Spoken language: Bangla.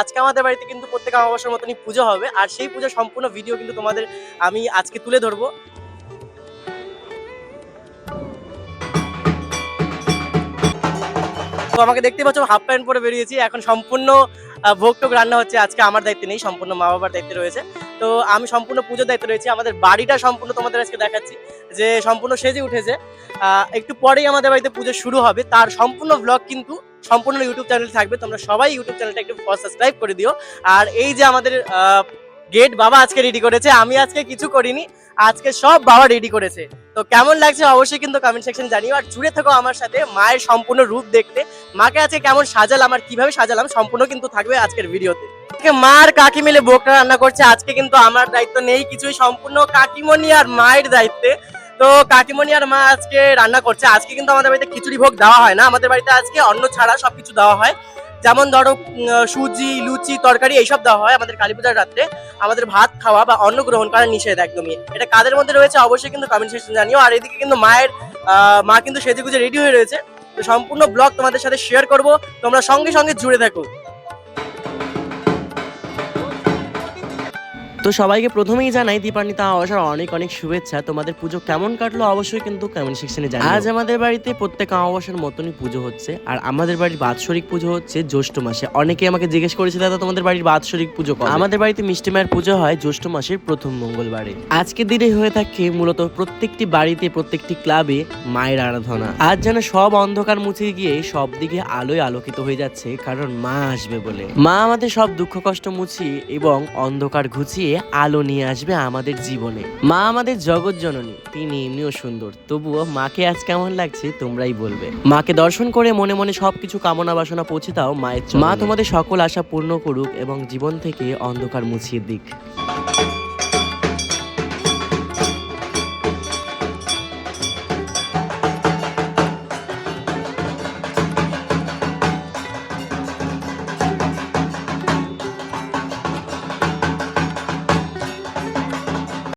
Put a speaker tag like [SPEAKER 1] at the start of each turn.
[SPEAKER 1] আজকে আমাদের বাড়িতে কিন্তু প্রত্যেক অমাবস্যার মতনই পুজো হবে আর সেই পুজো সম্পূর্ণ ভিডিও কিন্তু তোমাদের আমি আজকে তুলে ধরবো। তো আমাকে দেখতে পাচ্ছ হাফ প্যান্ট পরে বেরিয়েছি এখন সম্পূর্ণ আহ, ভোগ টোক রান্না হচ্ছে আজকে আমার দায়িত্বে নেই সম্পূর্ণ মা বাবার দায়িত্বে রয়েছে। তো আমি সম্পূর্ণ পুজোর দায়িত্বে রয়েছে আমাদের বাড়িটা সম্পূর্ণ তোমাদের আজকে দেখাচ্ছি যে সম্পূর্ণ সেজে উঠেছে। একটু পরেই আমাদের বাড়িতে পুজো শুরু হবে তার সম্পূর্ণ ব্লগ কিন্তু সম্পূর্ণ ইউটিউব চ্যানেল থাকবে, তোমরা সবাই ইউটিউব চ্যানেলটা একটু সাবস্ক্রাইব করে দিও। আর এই যে আমাদের গেট বাবা আজকে রেডি করেছে, আমি আজকে কিছু করিনি, আজকে সব বাবা রেডি করেছে। তো কেমন লাগছে অবশ্যই কিন্তু কমেন্ট সেকশন জানিও, আর জুড়ে থাকো আমার সাথে মায়ের সম্পূর্ণ রূপ দেখতে। মাকে আজকে কেমন সাজালাম আর কীভাবে সাজালাম সম্পূর্ণ কিন্তু থাকবে আজকের ভিডিওতে। মার কাকি মিলে বোকটা রান্না করছে, আজকে কিন্তু আমার দায়িত্ব নেই কিছুই, সম্পূর্ণ কাকিমনি আর মায়ের দায়িত্বে। তো কাকিমণি আর মা আজকে রান্না করছে। আজকে কিন্তু আমাদের বাড়িতে খিচুড়ি ভোগ দেওয়া হয় না। আমাদের বাড়িতে আজকে অন্ন ছাড়া সবকিছু দেওয়া হয়। যেমন ধরো সুজি, লুচি, তরকারি এইসব দেওয়া হয় আমাদের কালী পূজার রাত্রে। আমাদের ভাত খাওয়া বা অন্ন গ্রহণ করা নিষেধ একদমই। এটা কাদের মধ্যে রয়েছে অবশ্যই কিন্তু কমেন্ট সেকশন জানিও। আর এদিকে কিন্তু মায়ের মা কিন্তু সেজে গুজে রেডি হয়ে রয়েছে। সম্পূর্ণ ব্লগ তোমাদের সাথে শেয়ার করব। তোমরা সঙ্গে সঙ্গে জুড়ে থাকো। তো সবাইকে প্রথমেই জানাই দীপান্বিতা অবসর অনেক অনেক শুভেচ্ছা। তোমাদের পুজো কেমন কাটলো? অবশ্যই কিন্তু কমেন্ট সেকশনে জানাও। আজ আমাদের বাড়িতে প্রত্যেক অমাবস্যার মতনই পুজো হচ্ছে আর আমাদের বাড়ির বাৎসরিক পুজো হচ্ছে জ্যৈষ্ঠ মাসে। অনেকে আমাকে জিজ্ঞেস করেছে দাদা তোমাদের বাড়ির বাৎসরিক পুজো কবে? আমাদের বাড়িতে মিষ্টি মায়ের পুজো হয় জ্যৈষ্ঠ মাসের প্রথম মঙ্গলবারে। আজকের দিনে হয়ে থাকে মূলত প্রত্যেকটি বাড়িতে প্রত্যেকটি ক্লাবে মায়ের আরাধনা। আজ যেন সব অন্ধকার মুছে গিয়ে সব দিকে আলোয় আলোকিত হয়ে যাচ্ছে কারণ মা আসবে বলে। মা আমাদের সব দুঃখ কষ্ট মুছিয়ে এবং অন্ধকার ঘুচিয়ে আলো নিয়ে আসবে আমাদের জীবনে। মা আমাদের জগৎ জননী, তিনি এমনিও সুন্দর। তবুও মাকে আজ কেমন লাগছে তোমরাই বলবে। মাকে দর্শন করে মনে মনে সবকিছু কামনা বাসনা পৌঁছে দাও মায়ের মা তোমাদের সকল আশা পূর্ণ করুক এবং জীবন থেকে অন্ধকার মুছিয়ে দিক।